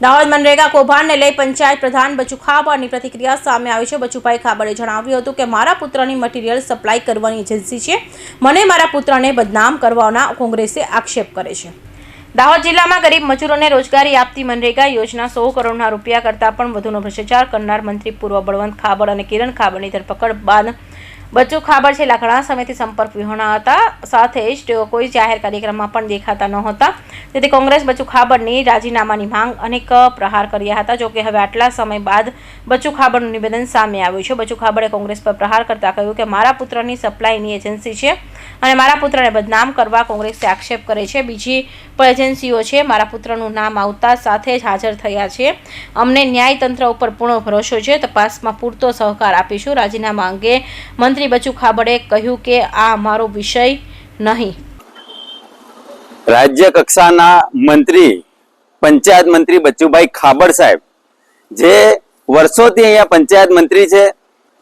દાહોદ મનરેગા કૌભાંડને લઈ પંચાયત પ્રધાન બચુ ખાબડની પ્રતિક્રિયા સામે આવી છે. બચુભાઈ ખાબડે જણાવ્યું હતું કે, મારા પુત્રની મટીરિયલ સપ્લાય કરવાની એજન્સી છે. મને મારા પુત્રને બદનામ કરવાના કોંગ્રેસે આક્ષેપ કરે છે. દાહોદ જિલ્લામાં ગરીબ મજૂરોને રોજગારી આપતી મનરેગા યોજના સો કરોડના રૂપિયા કરતાં પણ વધુનો ભ્રષ્ટાચાર કરનાર મંત્રી પૂર્વ બળવંત ખાબડ અને કિરણ ખાબડની ધરપકડ બાદ બચ્ચુ ખાબડ છેલ્લા ઘણા સમયથી સંપર્ક વિહોણા હતા સાથે જ તેઓ કોઈ જાહેર કાર્યક્રમમાં પણ દેખાતા નહોતા. તેથી કોંગ્રેસ બચ્ચુ ખાબડની રાજીનામાની માંગ અનેક પ્રહાર કર્યા હતા. જોકે હવે આટલા સમય બાદ બચ્ચુ ખાબડનું નિવેદન સામે આવ્યું છે. બચ્ચુ ખાબડે કોંગ્રેસ પર પ્રહાર કરતા કહ્યું કે, મારા પુત્રની સપ્લાયની એજન્સી છે અને મારા પુત્રને બદનામ કરવા કોંગ્રેસે આક્ષેપ કરે છે. બીજી પણ એજન્સીઓ છે. મારા પુત્રનું નામ આવતા સાથે જ હાજર થયા છે. અમને ન્યાયતંત્ર ઉપર પૂર્ણ ભરોસો છે. તપાસમાં પૂરતો સહકાર આપીશું. રાજીનામા અંગે મંત્રી બચુ ખાબડે કહ્યું કે આ અમારો વિષય નહીં. રાજ્ય કક્ષાના મંત્રી, પંચાયત મંત્રી બચુભાઈ ખાબડ સાહેબ, જે વર્ષોથી અહીંયા પંચાયત મંત્રી છે,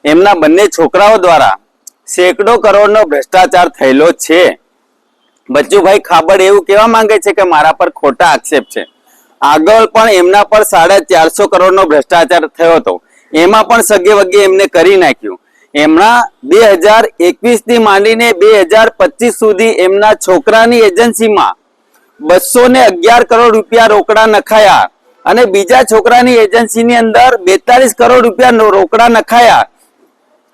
એમના બંને છોકરાઓ દ્વારા સેંકડો કરોડનો ભ્રષ્ટાચાર થયેલો છે. બચુભાઈ ખાબડ એવું કહેવા માંગે છે કે મારા પર ખોટા આક્ષેપ છે. આગળ પણ એમના પર સાડા ચારસો કરોડનો ભ્રષ્ટાચાર થયો હતો. એમાં પણ સગે વગે એમને કરી નાખ્યું. એમના બે હજાર એકવીસથી માંડીને બે હજાર પચીસ સુધી એમના છોકરાની એજન્સીમાં બસો ને અગિયાર કરોડ રૂપિયા રોકડા નખાયા અને બીજા છોકરાની એજન્સીની અંદર બેતાલીસ કરોડ રૂપિયા રોકડા નખાયા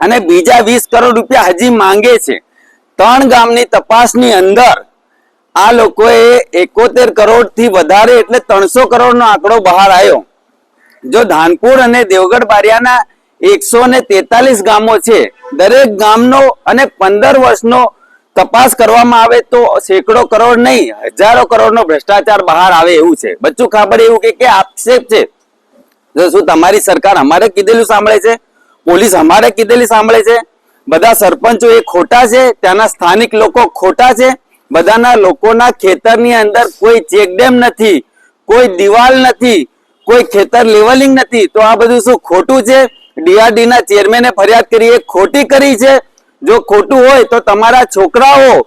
અને બીજા વીસ કરોડ રૂપિયા હજી માંગે છે. ત્રણ ગામની તપાસની અંદર આ લોકોએ એકોતેર કરોડથી વધારે એટલે ત્રણસો કરોડ નો આંકડો બહાર આવ્યો. જો ધાનપુર અને દેવગઢ બારિયાના એકસો ને તેતાલીસ ગામો છે. દરેક ગામનો અને પંદર વર્ષનો તપાસ કરવામાં આવે તો સેંકડો કરોડ નહીં, હજારો કરોડનો ભ્રષ્ટાચાર બહાર આવે એવું છે. બચ્ચું ખાબર એવું કે આક્ષેપ છે. જો શું તમારી સરકાર અમારે કીધેલું સાંભળે છે? પોલીસ અમારે કીધેલી સાંભળે છે? બધા સરપંચો એ ખોટા છે? ત્યાંના સ્થાનિક લોકો ખોટા છે? બધાના લોકોના ખેતરની અંદર કોઈ ચેકડેમ નથી, કોઈ દિવાલ નથી, કોઈ ખેતર લેવલિંગ નથી, તો આ બધું શું ખોટું છે? ડીઆરડી ના ચેરમેને ફરિયાદ કરી એ ખોટી કરી છે. જો ખોટું હોય તો તમારા છોકરાઓ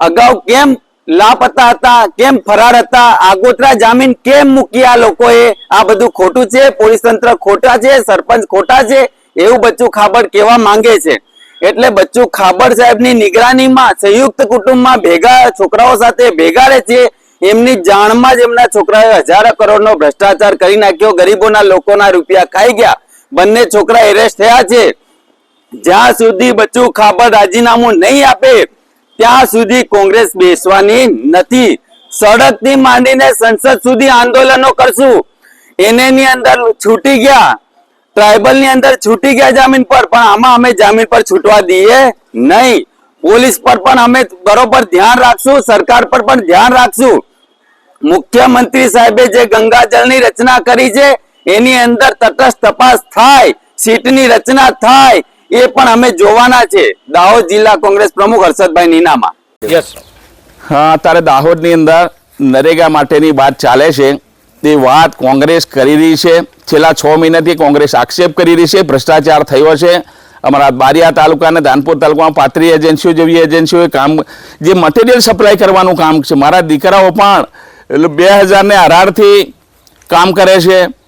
અગાઉ કેમ લાપતા હતા, કેમ ફરાર હતા, આગોતરા જામીન કેમ મૂક્યા લોકોએ? આ બધું ખોટું છે, પોલીસ તંત્ર ખોટા છે, સરપંચ ખોટા છે, એવું બચ્ચું ખાબડ કેવા માંગે છે. એટલે બચ્ચું ખાબડ સાહેબની નિગરાનીમાં સંયુક્ત કુટુંબમાં ભેગા છોકરાઓ સાથે ભેગા રહે છે. એમની જાણમાં જ એમના છોકરાએ હજારો કરોડનો ભ્રષ્ટાચાર કરી નાખ્યો. ગરીબોના લોકોના રૂપિયા ખાઈ ગયા. બંને છોકરા એરેસ્ટ થયા છે. જ્યાં સુધી બચ્ચું ખાબર રાજીનામું નહીં આપે, ત્યાં સુધી કોંગ્રેસ બેસવાની નથી. સડકથી માંડીને સંસદ સુધી આંદોલનો કરશું. એને અંદર છૂટી ગયા. ટ્રાઇબલની અંદર છૂટી ગયા જામીન પર, પણ આમાં અમે જામીન પર છૂટવા દઈએ નહીં. પોલીસ પર પણ અમે બરોબર ધ્યાન રાખશું, સરકાર પર પણ ધ્યાન રાખશું. મુખ્યમંત્રી સાહેબે જે ગંગાજળની રચના કરી છે એની અંદર તટસ્થ તપાસ થાય સીટની રચના થાય એ પણ અમે જોવાના છે. દાહોદ જિલ્લા કોંગ્રેસ પ્રમુખ હર્ષદભાઈ નીનામા. યસ હા અત્યારે દાહોદની અંદર નરેગા માટેની વાત ચાલે છે. તે વાત કોંગ્રેસ કરી રહી છે. છેલ્લા છ મહિનાથી કોંગ્રેસ આક્ષેપ કરી રહી છે. ભ્રષ્ટાચાર થયો છે. અમારા બારિયા તાલુકા અને ધાનપુર તાલુકામાં પાત્રી એજન્સીઓ જેવી એજન્સીઓએ કામ જે મટીરિયલ સપ્લાય કરવાનું કામ છે. મારા દીકરાઓ પણ એટલે બે હજારને અઢારથી કામ કરે છે.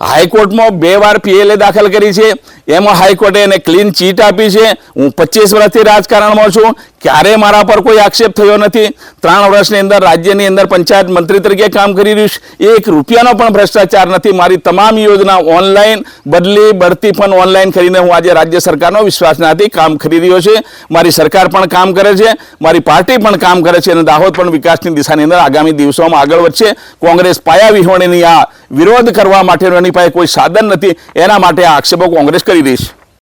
હાઈકોર્ટમાં બે વાર પીએલએ દાખલ કરી છે. એમાં હાઈકોર્ટે એને ક્લીન ચીટ આપી છે. હું પચીસ વર્ષથી રાજકારણમાં છું. ક્યારે મારા પર કોઈ આક્ષેપ થયો નથી. ત્રણ વર્ષની અંદર રાજ્યની અંદર પંચાયત મંત્રી તરીકે કામ કરી રહ્યું છે. એક રૂપિયાનો પણ ભ્રષ્ટાચાર નથી. મારી તમામ યોજના ઓનલાઈન બદલી, બઢતી પણ ઓનલાઈન કરીને હું આજે રાજ્ય સરકારનો વિશ્વાસનાથી કામ કરી રહ્યો છે. મારી સરકાર પણ કામ કરે છે. મારી પાર્ટી પણ કામ કરે છે અને દાહોદ પણ વિકાસની દિશાની અંદર આગામી દિવસોમાં આગળ વધશે. કોંગ્રેસ પાયા વિહોણીની આ વિરોધ કરવા માટેનો પાસે કોઈ સાધન નથી. એના માટે આ આક્ષેપો કોંગ્રેસ કરી રહી છે